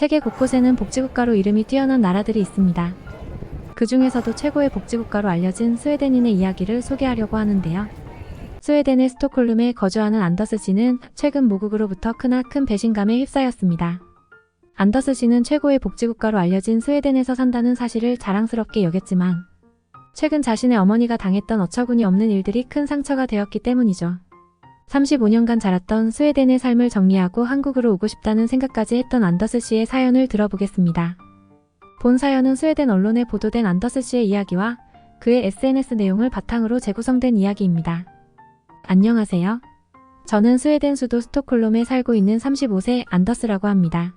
세계 곳곳에는 복지국가로 이름이 뛰어난 나라들이 있습니다. 그 중에서도 최고의 복지국가로 알려진 스웨덴인의 이야기를 소개하려고 하는데요. 스웨덴의 스톡홀름에 거주하는 안더스 씨는 최근 모국으로부터 크나큰 배신감에 휩싸였습니다. 안더스 씨는 최고의 복지국가로 알려진 스웨덴에서 산다는 사실을 자랑스럽게 여겼지만 최근 자신의 어머니가 당했던 어처구니 없는 일들이 큰 상처가 되었기 때문이죠. 35년간 자랐던 스웨덴의 삶을 정리하고 한국으로 오고 싶다는 생각까지 했던 안더스 씨의 사연을 들어보겠습니다. 본 사연은 스웨덴 언론에 보도된 안더스 씨의 이야기와 그의 SNS 내용을 바탕으로 재구성된 이야기입니다. 안녕하세요. 저는 스웨덴 수도 스톡홀름에 살고 있는 35세 안더스라고 합니다.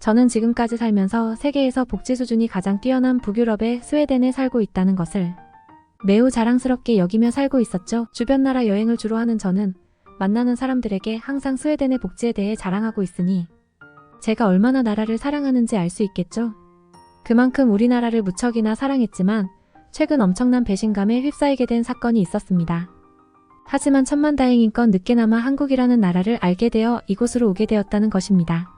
저는 지금까지 살면서 세계에서 복지 수준이 가장 뛰어난 북유럽의 스웨덴에 살고 있다는 것을 매우 자랑스럽게 여기며 살고 있었죠. 주변 나라 여행을 주로 하는 저는 만나는 사람들에게 항상 스웨덴의 복지에 대해 자랑하고 있으니 제가 얼마나 나라를 사랑하는지 알 수 있겠죠. 그만큼 우리나라를 무척이나 사랑했지만 최근 엄청난 배신감에 휩싸이게 된 사건이 있었습니다. 하지만 천만다행인 건 늦게나마 한국이라는 나라를 알게 되어 이곳으로 오게 되었다는 것입니다.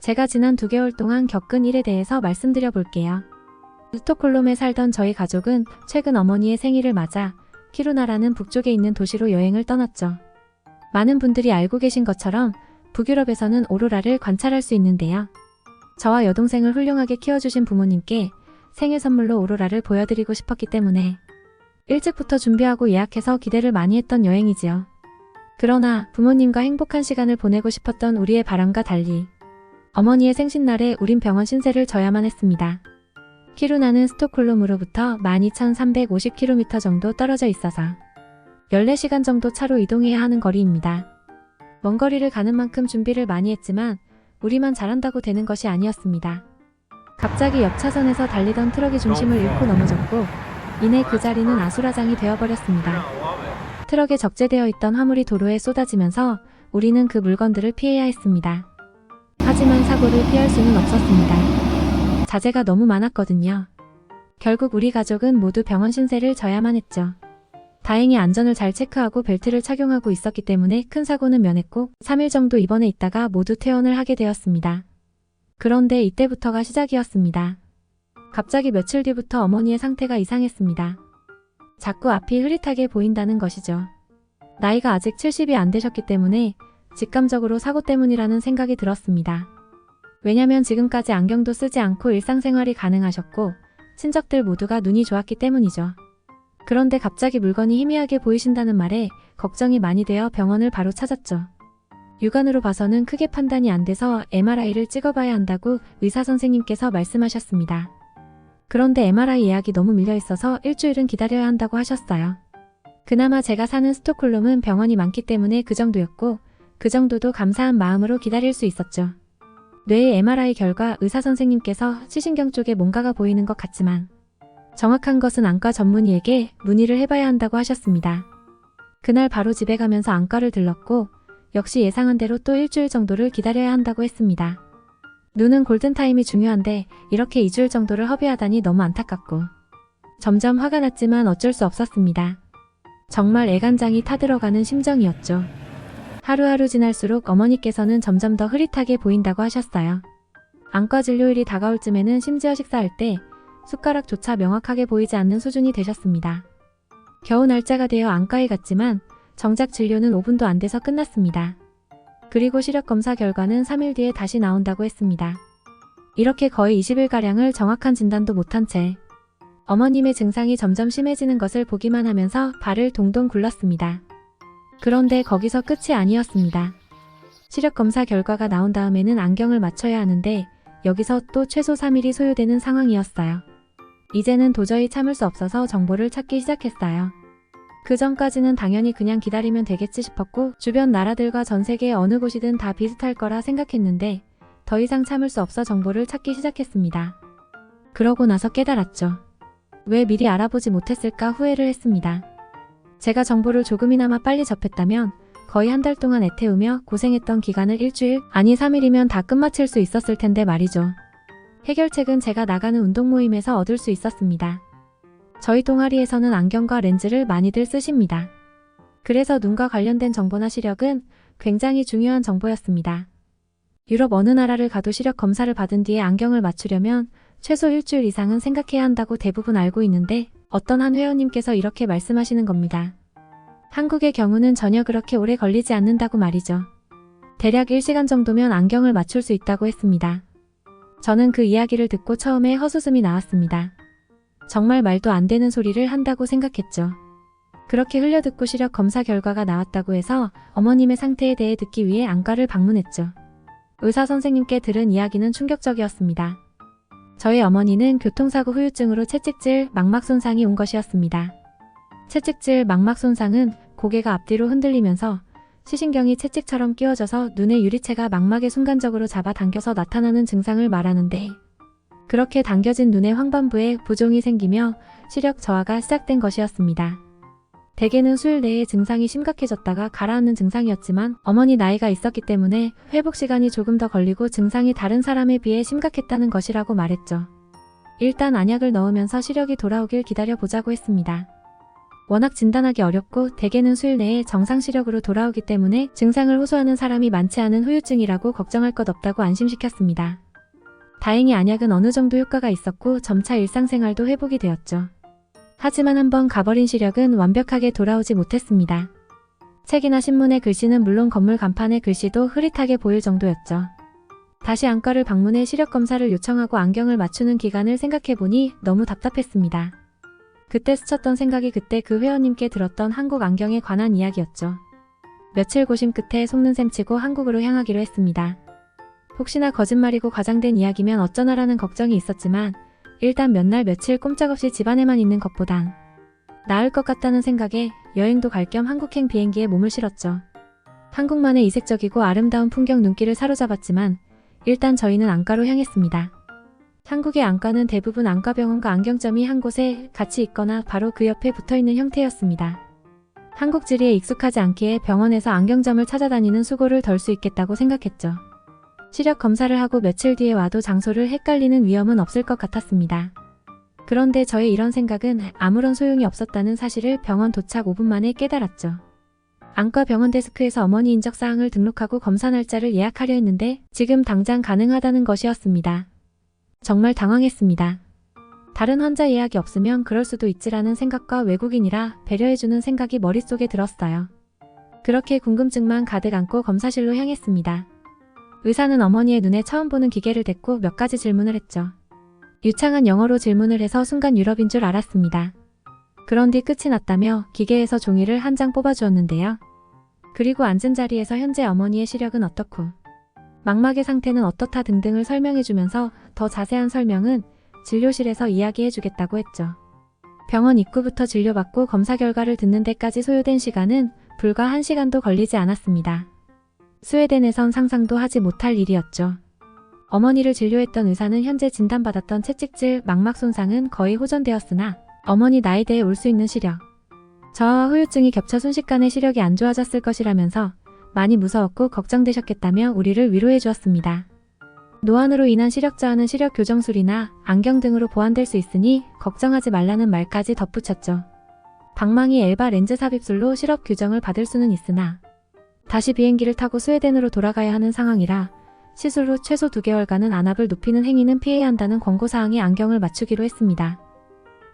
제가 지난 두 개월 동안 겪은 일에 대해서 말씀드려 볼게요. 스톡홀름에 살던 저희 가족은 최근 어머니의 생일을 맞아 키루나라는 북쪽에 있는 도시로 여행을 떠났죠. 많은 분들이 알고 계신 것처럼 북유럽에서는 오로라를 관찰할 수 있는데요. 저와 여동생을 훌륭하게 키워주신 부모님께 생일 선물로 오로라를 보여드리고 싶었기 때문에 일찍부터 준비하고 예약해서 기대를 많이 했던 여행이지요. 그러나 부모님과 행복한 시간을 보내고 싶었던 우리의 바람과 달리 어머니의 생신날에 우린 병원 신세를 져야만 했습니다. 키루나는 스톡홀름으로부터 12,350km 정도 떨어져 있어서 14시간 정도 차로 이동해야 하는 거리입니다. 먼 거리를 가는 만큼 준비를 많이 했지만 우리만 잘한다고 되는 것이 아니었습니다. 갑자기 옆 차선에서 달리던 트럭이 중심을 잃고 넘어졌고 이내 그 자리는 아수라장이 되어버렸습니다. 트럭에 적재되어 있던 화물이 도로에 쏟아지면서 우리는 그 물건들을 피해야 했습니다. 하지만 사고를 피할 수는 없었습니다. 자재가 너무 많았거든요. 결국 우리 가족은 모두 병원 신세를 져야만 했죠. 다행히 안전을 잘 체크하고 벨트를 착용하고 있었기 때문에 큰 사고는 면했고 3일 정도 입원해 있다가 모두 퇴원을 하게 되었습니다. 그런데 이때부터가 시작이었습니다. 갑자기 며칠 뒤부터 어머니의 상태가 이상했습니다. 자꾸 앞이 흐릿하게 보인다는 것이죠. 나이가 아직 70이 안 되셨기 때문에 직감적으로 사고 때문이라는 생각이 들었습니다. 왜냐면 지금까지 안경도 쓰지 않고 일상생활이 가능하셨고 친척들 모두가 눈이 좋았기 때문이죠. 그런데 갑자기 물건이 희미하게 보이신다는 말에 걱정이 많이 되어 병원을 바로 찾았죠. 육안으로 봐서는 크게 판단이 안 돼서 MRI를 찍어봐야 한다고 의사 선생님께서 말씀하셨습니다. 그런데 MRI 예약이 너무 밀려 있어서 일주일은 기다려야 한다고 하셨어요. 그나마 제가 사는 스톡홀름은 병원이 많기 때문에 그 정도였고 그 정도도 감사한 마음으로 기다릴 수 있었죠. 뇌의 MRI 결과 의사 선생님께서 시신경 쪽에 뭔가가 보이는 것 같지만 정확한 것은 안과 전문의에게 문의를 해봐야 한다고 하셨습니다. 그날 바로 집에 가면서 안과를 들렀고 역시 예상한 대로 또 일주일 정도를 기다려야 한다고 했습니다. 눈은 골든타임이 중요한데 이렇게 2주일 정도를 허비하다니 너무 안타깝고 점점 화가 났지만 어쩔 수 없었습니다. 정말 애간장이 타들어가는 심정이었죠. 하루하루 지날수록 어머니께서는 점점 더 흐릿하게 보인다고 하셨어요. 안과 진료일이 다가올 쯤에는 심지어 식사할 때 숟가락조차 명확하게 보이지 않는 수준이 되셨습니다. 겨우 날짜가 되어 안과에 갔지만 정작 진료는 5분도 안 돼서 끝났습니다. 그리고 시력 검사 결과는 3일 뒤에 다시 나온다고 했습니다. 이렇게 거의 20일가량을 정확한 진단도 못한 채 어머님의 증상이 점점 심해지는 것을 보기만 하면서 발을 동동 굴렀습니다. 그런데 거기서 끝이 아니었습니다. 시력 검사 결과가 나온 다음에는 안경을 맞춰야 하는데 여기서 또 최소 3일이 소요되는 상황이었어요. 이제는 도저히 참을 수 없어서 정보를 찾기 시작했어요. 그 전까지는 당연히 그냥 기다리면 되겠지 싶었고 주변 나라들과 전 세계 어느 곳이든 다 비슷할 거라 생각했는데 더 이상 참을 수 없어 정보를 찾기 시작했습니다. 그러고 나서 깨달았죠. 왜 미리 알아보지 못했을까 후회를 했습니다. 제가 정보를 조금이나마 빨리 접했다면 거의 한 달 동안 애태우며 고생했던 기간을 일주일, 아니 3일이면 다 끝마칠 수 있었을 텐데 말이죠. 해결책은 제가 나가는 운동 모임에서 얻을 수 있었습니다. 저희 동아리에서는 안경과 렌즈를 많이들 쓰십니다. 그래서 눈과 관련된 정보나 시력은 굉장히 중요한 정보였습니다. 유럽 어느 나라를 가도 시력 검사를 받은 뒤에 안경을 맞추려면 최소 일주일 이상은 생각해야 한다고 대부분 알고 있는데 어떤 한 회원님께서 이렇게 말씀하시는 겁니다. 한국의 경우는 전혀 그렇게 오래 걸리지 않는다고 말이죠. 대략 1시간 정도면 안경을 맞출 수 있다고 했습니다. 저는 그 이야기를 듣고 처음에 헛웃음이 나왔습니다. 정말 말도 안 되는 소리를 한다고 생각했죠. 그렇게 흘려듣고 시력 검사 결과가 나왔다고 해서 어머님의 상태에 대해 듣기 위해 안과를 방문했죠. 의사 선생님께 들은 이야기는 충격적이었습니다. 저희 어머니는 교통사고 후유증으로 채찍질 망막 손상이 온 것이었습니다. 채찍질 망막 손상은 고개가 앞뒤로 흔들리면서 시신경이 채찍처럼 끼워져서 눈의 유리체가 망막에 순간적으로 잡아당겨서 나타나는 증상을 말하는데 그렇게 당겨진 눈의 황반부에 부종이 생기며 시력 저하가 시작된 것이었습니다. 대개는 수일 내에 증상이 심각해졌다가 가라앉는 증상이었지만 어머니 나이가 있었기 때문에 회복 시간이 조금 더 걸리고 증상이 다른 사람에 비해 심각했다는 것이라고 말했죠. 일단 안약을 넣으면서 시력이 돌아오길 기다려 보자고 했습니다. 워낙 진단하기 어렵고 대개는 수일 내에 정상 시력으로 돌아오기 때문에 증상을 호소하는 사람이 많지 않은 후유증이라고 걱정할 것 없다고 안심시켰습니다. 다행히 안약은 어느 정도 효과가 있었고 점차 일상생활도 회복이 되었죠. 하지만 한번 가버린 시력은 완벽하게 돌아오지 못했습니다. 책이나 신문의 글씨는 물론 건물 간판의 글씨도 흐릿하게 보일 정도였죠. 다시 안과를 방문해 시력 검사를 요청하고 안경을 맞추는 기간을 생각해보니 너무 답답했습니다. 그때 스쳤던 생각이 그때 그 회원님께 들었던 한국 안경에 관한 이야기였죠. 며칠 고심 끝에 속는 셈 치고 한국으로 향하기로 했습니다. 혹시나 거짓말이고 과장된 이야기면 어쩌나라는 걱정이 있었지만 일단 몇 날 며칠 꼼짝없이 집안에만 있는 것보단 나을 것 같다는 생각에 여행도 갈 겸 한국행 비행기에 몸을 실었죠. 한국만의 이색적이고 아름다운 풍경 눈길을 사로잡았지만 일단 저희는 안과로 향했습니다. 한국의 안과는 대부분 안과병원과 안경점이 한 곳에 같이 있거나 바로 그 옆에 붙어 있는 형태였습니다. 한국 지리에 익숙하지 않기에 병원에서 안경점을 찾아다니는 수고를 덜 수 있겠다고 생각했죠. 시력 검사를 하고 며칠 뒤에 와도 장소를 헷갈리는 위험은 없을 것 같았습니다. 그런데 저의 이런 생각은 아무런 소용이 없었다는 사실을 병원 도착 5분 만에 깨달았죠. 안과 병원 데스크에서 어머니 인적 사항을 등록하고 검사 날짜를 예약하려 했는데 지금 당장 가능하다는 것이었습니다. 정말 당황했습니다. 다른 환자 예약이 없으면 그럴 수도 있지라는 생각과 외국인이라 배려해주는 생각이 머릿속에 들었어요. 그렇게 궁금증만 가득 안고 검사실로 향했습니다. 의사는 어머니의 눈에 처음 보는 기계를 댔고 몇 가지 질문을 했죠. 유창한 영어로 질문을 해서 순간 유럽인 줄 알았습니다. 그런 뒤 끝이 났다며 기계에서 종이를 한 장 뽑아주었는데요. 그리고 앉은 자리에서 현재 어머니의 시력은 어떻고 망막의 상태는 어떻다 등등을 설명해주면서 더 자세한 설명은 진료실에서 이야기해주겠다고 했죠. 병원 입구부터 진료받고 검사 결과를 듣는 데까지 소요된 시간은 불과 1시간도 걸리지 않았습니다. 스웨덴에선 상상도 하지 못할 일이었죠. 어머니를 진료했던 의사는 현재 진단받았던 채찍질 망막 손상은 거의 호전되었으나 어머니 나이대에 올 수 있는 시력. 저하와 후유증이 겹쳐 순식간에 시력이 안 좋아졌을 것이라면서 많이 무서웠고 걱정되셨겠다며 우리를 위로해 주었습니다. 노안으로 인한 시력 저하는 시력 교정술이나 안경 등으로 보완될 수 있으니 걱정하지 말라는 말까지 덧붙였죠. 방망이 엘바 렌즈 삽입술로 시력 교정을 받을 수는 있으나 다시 비행기를 타고 스웨덴으로 돌아가야 하는 상황이라 시술 후 최소 2개월간은 안압을 높이는 행위는 피해야 한다는 권고사항에 안경을 맞추기로 했습니다.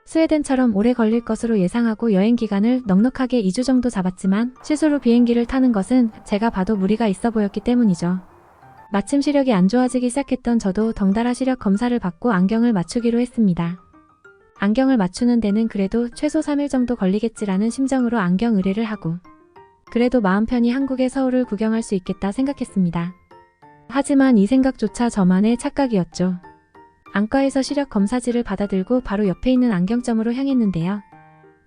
스웨덴처럼 오래 걸릴 것으로 예상하고 여행 기간을 넉넉하게 2주 정도 잡았지만 후 비행기를 타는 것은 제가 봐도 무리가 있어 보였기 때문이죠. 마침 시력이 안 좋아지기 시작했던 저도 덩달아 시력 검사를 받고 안경을 맞추기로 했습니다. 안경을 맞추는 데는 그래도 최소 3일 정도 걸리겠지라는 심정으로 안경 의뢰를 하고 그래도 마음 편히 한국의 서울을 구경할 수 있겠다 생각했습니다. 하지만 이 생각조차 저만의 착각이었죠. 안과에서 시력 검사지를 받아들고 바로 옆에 있는 안경점으로 향했는데요.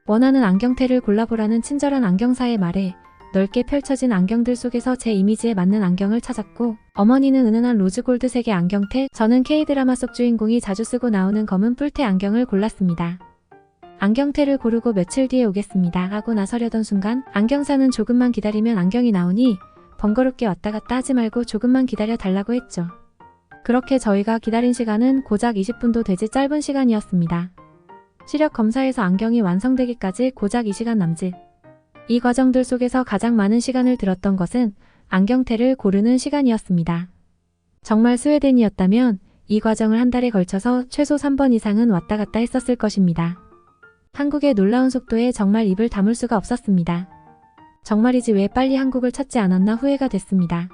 원하는 안경테를 골라보라는 친절한 안경사의 말에 넓게 펼쳐진 안경들 속에서 제 이미지에 맞는 안경을 찾았고 어머니는 은은한 로즈골드색의 안경테, 저는 K드라마 속 주인공이 자주 쓰고 나오는 검은 뿔테 안경을 골랐습니다. 안경테를 고르고 며칠 뒤에 오겠습니다 하고 나서려던 순간 안경사는 조금만 기다리면 안경이 나오니 번거롭게 왔다 갔다 하지 말고 조금만 기다려 달라고 했죠. 그렇게 저희가 기다린 시간은 고작 20분도 되지 짧은 시간이었습니다. 시력 검사에서 안경이 완성되기까지 고작 2시간 남짓. 이 과정들 속에서 가장 많은 시간을 들었던 것은 안경테를 고르는 시간이었습니다. 정말 스웨덴이었다면 이 과정을 한 달에 걸쳐서 최소 3번 이상은 왔다 갔다 했었을 것입니다. 한국의 놀라운 속도에 정말 입을 다물 수가 없었습니다. 정말이지 왜 빨리 한국을 찾지 않았나 후회가 됐습니다.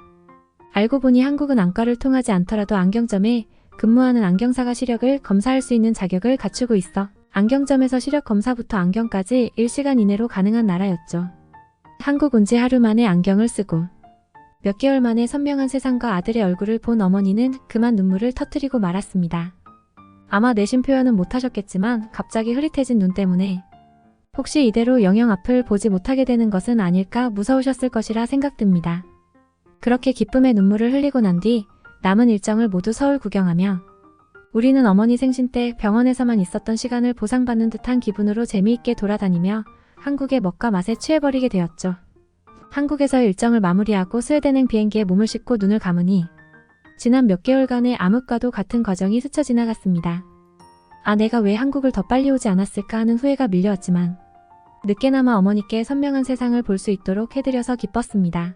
알고 보니 한국은 안과를 통하지 않더라도 안경점에 근무하는 안경사가 시력을 검사할 수 있는 자격을 갖추고 있어 안경점에서 시력 검사부터 안경까지 1시간 이내로 가능한 나라였죠. 한국 온 지 하루 만에 안경을 쓰고 몇 개월 만에 선명한 세상과 아들의 얼굴을 본 어머니는 그만 눈물을 터뜨리고 말았습니다. 아마 내심 표현은 못하셨겠지만 갑자기 흐릿해진 눈 때문에 혹시 이대로 영영 앞을 보지 못하게 되는 것은 아닐까 무서우셨을 것이라 생각됩니다. 그렇게 기쁨의 눈물을 흘리고 난 뒤 남은 일정을 모두 서울 구경하며 우리는 어머니 생신 때 병원에서만 있었던 시간을 보상받는 듯한 기분으로 재미있게 돌아다니며 한국의 먹과 맛에 취해버리게 되었죠. 한국에서 일정을 마무리하고 스웨덴행 비행기에 몸을 싣고 눈을 감으니 지난 몇 개월간의 암흑과도 같은 과정이 스쳐 지나갔습니다. 아, 내가 왜 한국을 더 빨리 오지 않았을까 하는 후회가 밀려왔지만 늦게나마 어머니께 선명한 세상을 볼 수 있도록 해드려서 기뻤습니다.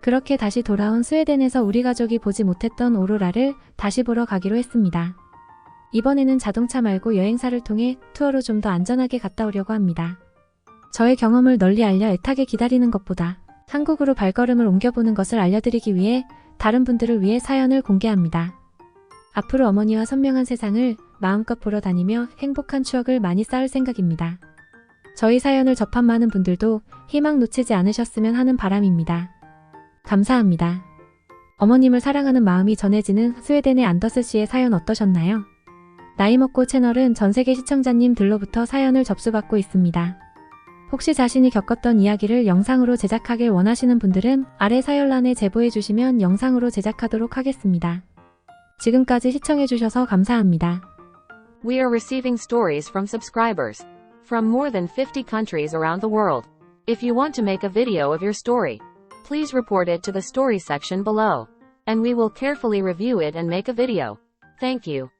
그렇게 다시 돌아온 스웨덴에서 우리 가족이 보지 못했던 오로라를 다시 보러 가기로 했습니다. 이번에는 자동차 말고 여행사를 통해 투어로 좀 더 안전하게 갔다 오려고 합니다. 저의 경험을 널리 알려 애타게 기다리는 것보다 한국으로 발걸음을 옮겨보는 것을 알려드리기 위해 다른 분들을 위해 사연을 공개합니다. 앞으로 어머니와 선명한 세상을 마음껏 보러 다니며 행복한 추억을 많이 쌓을 생각입니다. 저희 사연을 접한 많은 분들도 희망 놓치지 않으셨으면 하는 바람입니다. 감사합니다. 어머님을 사랑하는 마음이 전해지는 스웨덴의 안더스 씨의 사연 어떠셨나요? 나이 먹고 채널은 전 세계 시청자님들로부터 사연을 접수받고 있습니다. 혹시 자신이 겪었던 이야기를 영상으로 제작하길 원하시는 분들은 아래 사연란에 제보해 주시면 영상으로 제작하도록 하겠습니다. 지금까지 시청해 주셔서 감사합니다. We are receiving stories from subscribers from more than 50 countries around the world. If you want to make a video of your story, please report it to the story section below, and we will carefully review it and make a video. Thank you.